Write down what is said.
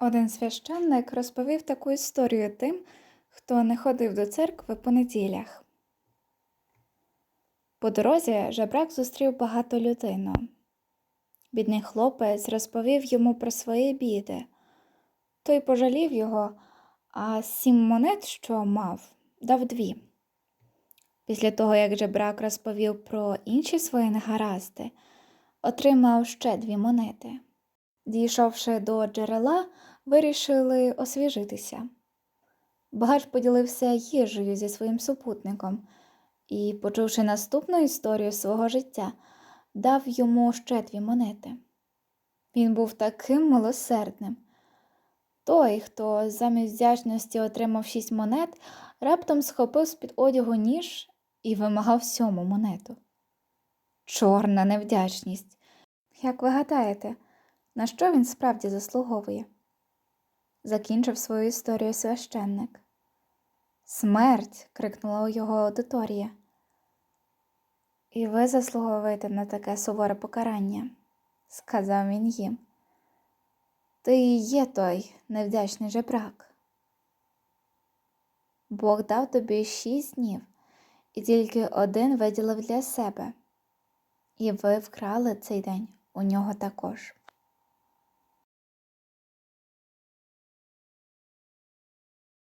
Один священник розповів таку історію тим, хто не ходив до церкви по неділях. По дорозі жебрак зустрів багато людину. Бідний хлопець розповів йому про свої біди. Той пожалів його, а сім монет, що мав, дав дві. Після того, як жебрак розповів про інші свої негаразди, отримав ще дві монети. Дійшовши до джерела, вирішили освіжитися. Багач поділився їжею зі своїм супутником і, почувши наступну історію свого життя, дав йому ще дві монети. Він був таким милосердним. Той, хто замість вдячності отримав шість монет, раптом схопив з-під одягу ніж і вимагав сьому монету. Чорна невдячність. Як ви гадаєте, на що він справді заслуговує? Закінчив свою історію священник. Смерть. крикнула у його аудиторія. І ви заслуговуєте на таке суворе покарання, сказав він їм. Ти і є той невдячний жебрак. Бог дав тобі шість днів, і тільки один виділив для себе, і ви вкрали цей день у нього також.